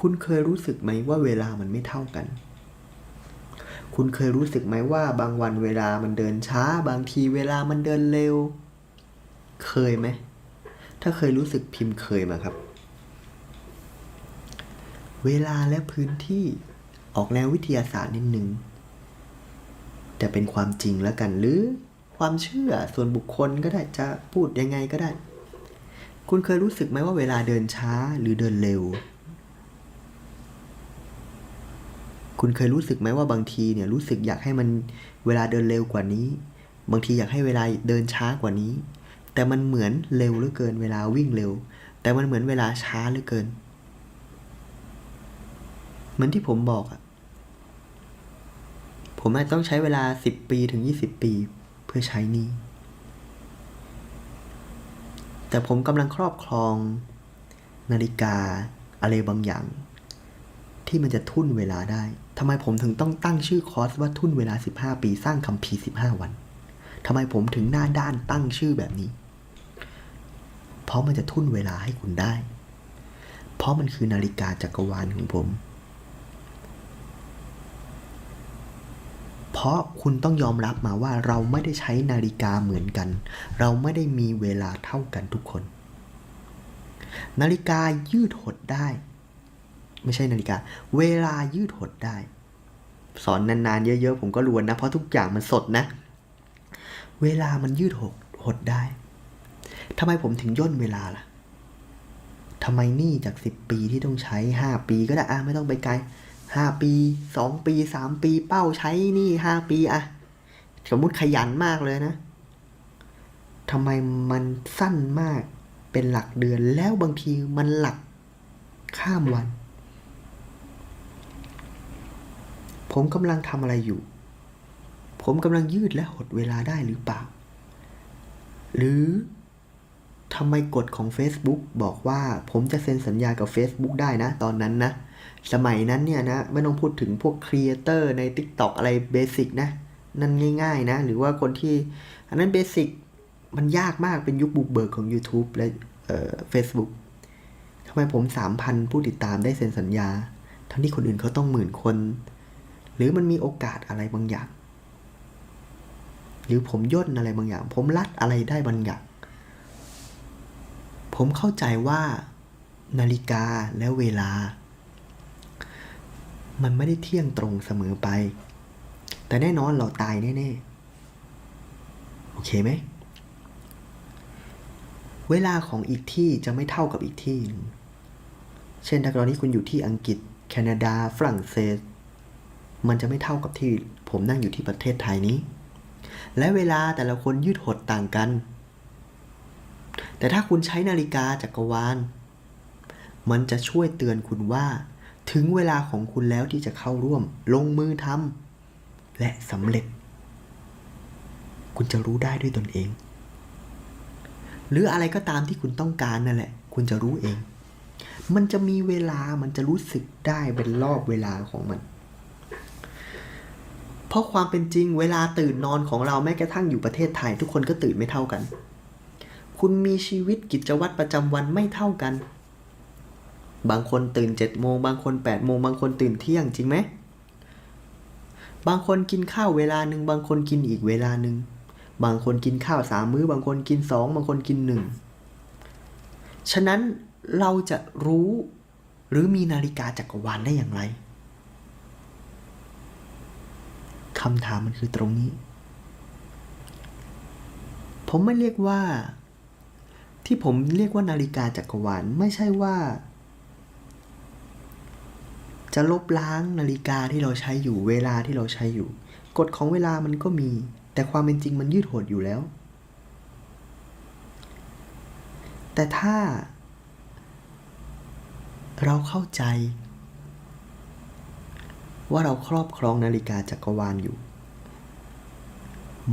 คุณเคยรู้สึกไหมว่าเวลามันไม่เท่ากัน คุณเคยรู้สึกไหมว่าบางวันเวลามันเดินช้า บางทีเวลามันเดินเร็ว เคยไหม ถ้าเคยรู้สึกพิมพ์เคยมาครับ เวลาและพื้นที่ออกแนววิทยาศาสตร์นิดนึง แต่เป็นความจริงแล้วกันหรือความเชื่อส่วนบุคคลก็ได้จะพูดยังไงก็ได้ คุณเคยรู้สึกไหมว่าเวลาเดินช้าหรือเดินเร็ว คุณเคยรู้สึกไหมว่าบางทีเนี่ยรู้สึกอยากให้มันเวลาเดินเร็วกว่านี้ บางทีอยากให้เวลาเดินช้ากว่านี้ แต่มันเหมือนเร็วเหลือเกิน เวลาวิ่งเร็ว แต่มันเหมือนเวลาช้าเหลือเกิน เหมือนที่ผมบอกอะผมอาจต้องใช้เวลาสิบปีถึงยี่สิบปีเพื่อใช้นี่แต่ผมกำลังครอบครอง นาฬิกาอะไรบางอย่าง ที่มันจะทุ่นเวลาได้ทำไมผมถึงต้องตั้งชื่อคอร์สว่าทุ่นเวลา 15 ปีสร้างคัมภี15 วันทำไมผมถึงหน้าด้านตั้งชื่อแบบนี้ เพราะมันจะทุ่นเวลาให้คุณได้ เพราะมันคือนาฬิกาจักรวาลของผม เพราะคุณต้องยอมรับมาว่าเราไม่ได้ใช้นาฬิกาเหมือนกัน เราไม่ได้มีเวลาเท่ากันทุกคน นาฬิกายืดหดได้ ไม่ใช่นาฬิกา เวลายืดหดได้ สอนนานๆ เยอะๆ ผมก็รวนนะ เพราะทุกอย่างมันสดนะ เวลามันยืดหดหดได้ทำไมผมถึงย่นเวลาล่ะทำไมนี่จากสิบปีที่ต้องใช้ห้าปีก็ได้อะไม่ต้องไปไกลห้าปีสองปีสามปี เป้าใช้นี่ห้าปีอะสมมุติขยันมากเลยนะทำไมมันสั้นมากเป็นหลักเดือนแล้วบางทีมันหลักข้ามวัน ผมกำลังทำอะไรอยู่ ผมกำลังยืดและหดเวลาได้หรือเปล่า หรือทำไมกฎของ Facebook บอกว่าผมจะเซ็นสัญญากับ Facebook ได้นะ ตอนนั้นนะ สมัยนั้นเนี่ยนะ ไม่ต้องพูดถึงพวกครีเอเตอร์ใน TikTok อะไรเบสิกนะ นั่นง่าย ๆ นะ หรือว่าคนที่ อันนั้นเบสิกมันยากมากเป็นยุคบุกเบิกของ YouTube และเอ่อ Facebook ทำไมผม 3,000 ผู้ติดตามได้เซ็นสัญญา ทั้งที่คนอื่นเขาต้องหมื่นคน หรือมันมีโอกาสอะไรบางอย่าง หรือผมย่นอะไรบางอย่าง ผมลัดอะไรได้บางอย่าง ผมเข้าใจว่านาฬิกาและเวลา มันไม่ได้เที่ยงตรงเสมอไป แต่แน่นอนเราตายแน่ๆ โอเคไหม เวลาของอีกที่จะไม่เท่ากับอีกที่หนึ่งเช่นถ้าตอนนี้คุณอยู่ที่อังกฤษ แคนาดา ฝรั่งเศส มันจะไม่เท่ากับที่ผมนั่งอยู่ที่ประเทศไทยนี้ และเวลาแต่ละคนยืดหดต่างกัน แต่ถ้าคุณใช้นาฬิกาจักรวาล มันจะช่วยเตือนคุณว่า ถึงเวลาของคุณแล้วที่จะเข้าร่วม ลงมือทำและสำเร็จ คุณจะรู้ได้ด้วยตนเอง หรืออะไรก็ตามที่คุณต้องการนั่นแหละ คุณจะรู้เอง มันจะมีเวลามันจะรู้สึกได้เป็นรอบเวลาของมัน เพราะความเป็นจริงเวลาตื่นนอนของเราแม้กระทั่งอยู่ประเทศไทย ทุกคนก็ตื่นไม่เท่ากัน คุณมีชีวิตกิจวัตรประจำวันไม่เท่ากัน บางคนตื่นเจ็ดโมงบางคนแปดโมงบางคนตื่นเที่ยงจริงไหมบางคนกินข้าวเวลาหนึ่งบางคนกินอีกเวลาหนึ่งบางคนกินข้าวสามมื้อ บางคนกินสองบางคนกินหนึ่งฉะนั้นเราจะรู้หรือมีนาฬิกาจักรวาลได้อย่างไร คำถามมันคือตรงนี้ ผมไม่เรียกว่า ที่ผมเรียกว่านาฬิกาจักรวาลไม่ใช่ว่า จะลบล้างนาฬิกาที่เราใช้อยู่เวลาที่เราใช้อยู่ กฎของเวลามันก็มี แต่ความเป็นจริงมันยืดหดอยู่แล้ว แต่ถ้า เราเข้าใจ ว่าเราครอบครองนาฬิกาจักรวาลอยู่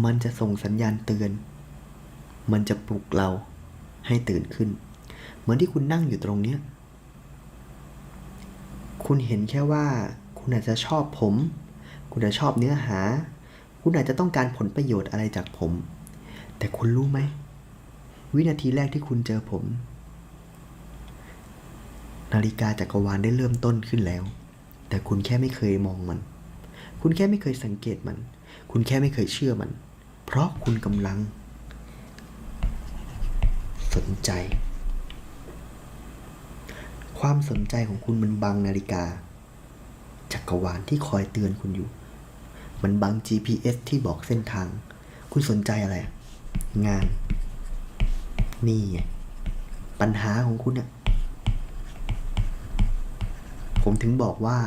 มันจะส่งสัญญาณเตือน มันจะปลุกเราให้ตื่นขึ้น เหมือนที่คุณนั่งอยู่ตรงเนี้ย คุณเห็นแค่ว่า คุณอาจจะชอบผม คุณอาจจะชอบเนื้อหา คุณอาจจะต้องการผลประโยชน์อะไรจากผม แต่คุณรู้ไหม วินาทีแรกที่คุณเจอผม นาฬิกาจักรวาลได้เริ่มต้นขึ้นแล้ว แต่คุณแค่ไม่เคยมองมัน คุณแค่ไม่เคยสังเกตมัน คุณแค่ไม่เคยเชื่อมัน เพราะคุณกำลัง สนใจ ความสนใจของคุณมันบังนาฬิกา จักรวาลที่คอยเตือนคุณอยู่ มันบัง GPS ที่บอกเส้นทาง คุณสนใจอะไร งาน นี่ไงปัญหาของคุณเนี่ย ผมถึงบอกว่า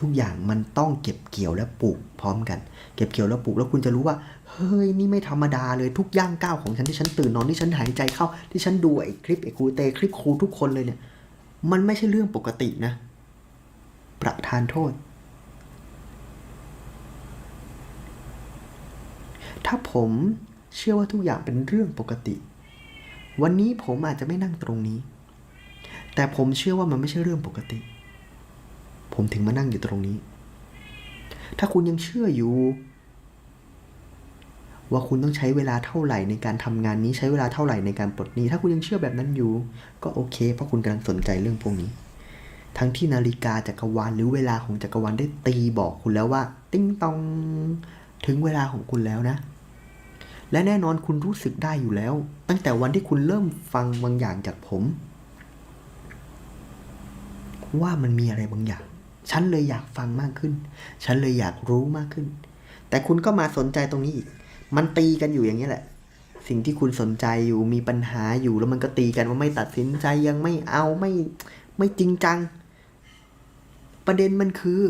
ทุกอย่างมันต้องเก็บเกี่ยวและปลูกพร้อมกัน เก็บเกี่ยวแล้วปลูกแล้วคุณจะรู้ว่า เฮ้ย นี่ไม่ธรรมดาเลยทุกย่างก้าวของฉันที่ฉันตื่นนอนที่ฉันหายใจเข้า ที่ฉันดูไอ้คลิปไอ้ครูเตคลิปครูทุกคนเลยเนี่ย มันไม่ใช่เรื่องปกตินะ ประทานโทษ ถ้าผมเชื่อว่าทุกอย่างเป็นเรื่องปกติ วันนี้ผมอาจจะไม่นั่งตรงนี้ แต่ผมเชื่อว่ามันไม่ใช่เรื่องปกติ ผมถึงมานั่งอยู่ตรงนี้ ถ้าคุณยังเชื่ออยู่ ว่าคุณต้องใช้เวลาเท่าไหร่ในการทำงานนี้ใช้เวลาเท่าไหร่ในการปลดหนี้ ถ้าคุณยังเชื่อแบบนั้นอยู่ ก็โอเค เพราะคุณกำลังสนใจเรื่องพวกนี้ ทั้งที่นาฬิกาจักรวาลหรือเวลาของจักรวาลได้ตีบอกคุณแล้วว่า ติ้งตองถึงเวลาของคุณแล้วนะ และแน่นอนคุณรู้สึกได้อยู่แล้ว ตั้งแต่วันที่คุณเริ่มฟังบางอย่างจากผมว่ามันมีอะไรบางอย่าง ฉันเลยอยากฟังมากขึ้น ฉันเลยอยากรู้มากขึ้น แต่คุณก็มาสนใจตรงนี้อีก มันตีกันอยู่อย่างนี้แหละ สิ่งที่คุณสนใจอยู่มีปัญหาอยู่แล้วมันก็ตีกันว่าไม่ตัดสินใจยังไม่เอาไม่ไม่จริงจัง ประเด็นมันคือ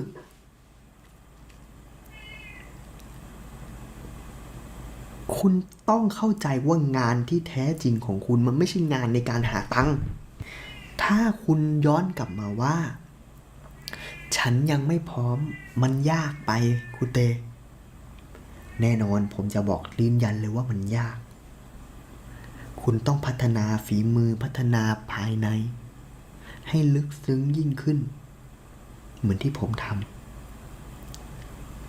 คุณต้องเข้าใจว่างานที่แท้จริงของคุณมันไม่ใช่งานในการหาตังค์ถ้าคุณย้อนกลับมาว่า ฉันยังไม่พร้อมมันยากไปคุเต แน่นอนผมจะบอกยืนยันเลยว่ามันยาก คุณต้องพัฒนาฝีมือพัฒนาภายใน ให้ลึกซึ้งยิ่งขึ้น เหมือนที่ผมท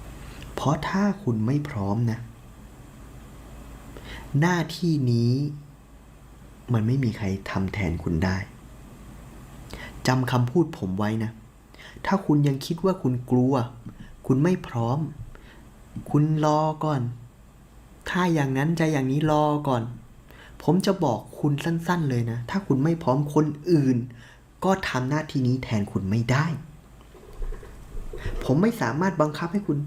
ำเพราะถ้าคุณไม่พร้อมนะ หน้าที่นี้มันไม่มีใครทำแทนคุณได้จำคำพูดผมไว้นะ ถ้าคุณยังคิดว่าคุณกลัว คุณไม่พร้อม คุณรอก่อน ถ้าอย่างนั้นจะอย่างนี้รอก่อน ผมจะบอกคุณสั้น ๆ เลยนะ ถ้าคุณไม่พร้อมคนอื่น ก็ทำหน้าที่นี้แทนคุณไม่ได้ ผมไม่สามารถบังคับให้คุณ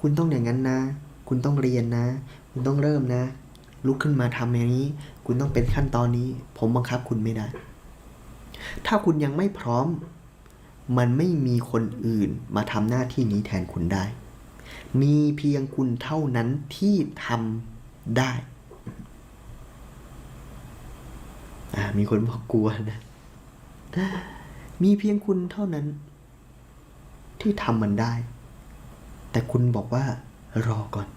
คุณต้องอย่างนั้นนะ คุณต้องเรียนนะ คุณต้องเริ่มนะ ลุกขึ้นมาทำอย่างนี้ คุณต้องเป็นขั้นตอนนี้ ผมบังคับคุณไม่ได้ ถ้าคุณยังไม่พร้อม มันไม่มีคนอื่นมาทำหน้าที่นี้แทนคุณได้ มีเพียงคุณเท่านั้นที่ทำได้ มีคนบอกกลัวนะ มีเพียงคุณเท่านั้น ที่ทำมันได้ แต่คุณบอกว่ารอก่อน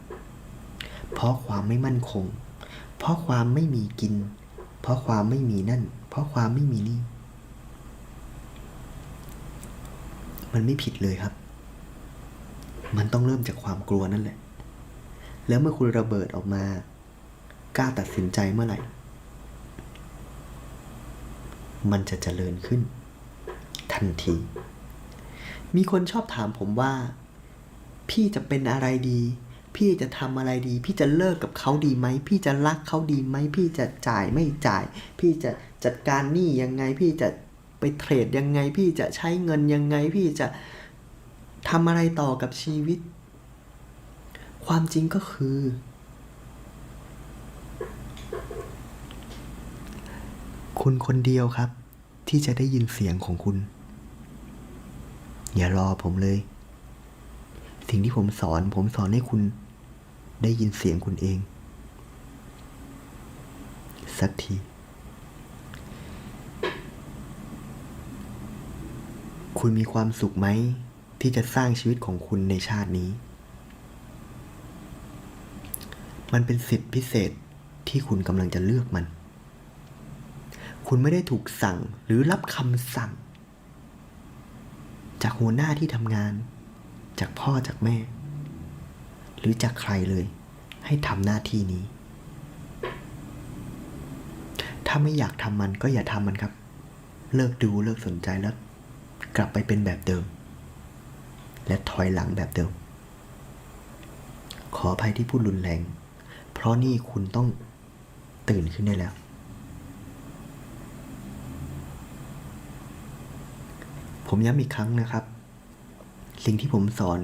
เพราะความไม่มั่นคง เพราะความไม่มีกิน เพราะความไม่มีนั่น เพราะความไม่มีนี่ มันไม่ผิดเลยครับ มันต้องเริ่มจากความกลัวนั่นแหละ แล้วเมื่อคุณระเบิดออกมากล้าตัดสินใจเมื่อไหร่ มันจะเจริญขึ้น ทันที มีคนชอบถามผมว่า พี่จะเป็นอะไรดี พี่จะทำอะไรดี พี่จะเลิกกับเขาดีไหม พี่จะรักเขาดีไหม พี่จะจ่ายไม่จ่าย พี่จะจัดการหนี้ยังไง พี่จะ ไปเทรดยังไง พี่จะใช้เงินยังไง พี่จะทำอะไรต่อกับชีวิต ความจริงก็คือ คุณคนเดียวครับ ที่จะได้ยินเสียงของคุณ อย่ารอผมเลย สิ่งที่ผมสอน ผมสอนให้คุณ ได้ยินเสียงคุณเอง สักที คุณมีความสุขไหม ที่จะสร้างชีวิตของคุณในชาตินี้ มันเป็นสิทธิพิเศษที่คุณกำลังจะเลือกมัน คุณไม่ได้ถูกสั่งหรือรับคำสั่ง จากหัวหน้าที่ทำงาน จากพ่อจากแม่ หรือจากใครเลย ให้ทำหน้าที่นี้ ถ้าไม่อยากทำมันก็อย่าทำมันครับ เลิกดูเลิกสนใจแล้ว กลับไปเป็นแบบเดิม และถอยหลังแบบเดิม ขออภัยที่พูดรุนแรง เพราะนี่คุณต้องตื่นขึ้นได้แล้ว ผมย้ำอีกครั้งนะครับ สิ่งที่ผมสอน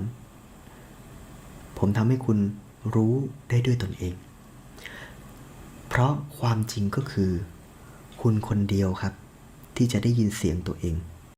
ผมทำให้คุณรู้ได้ด้วยตนเอง เพราะความจริงก็คือ คุณคนเดียวครับ ที่จะได้ยินเสียงตัวเอง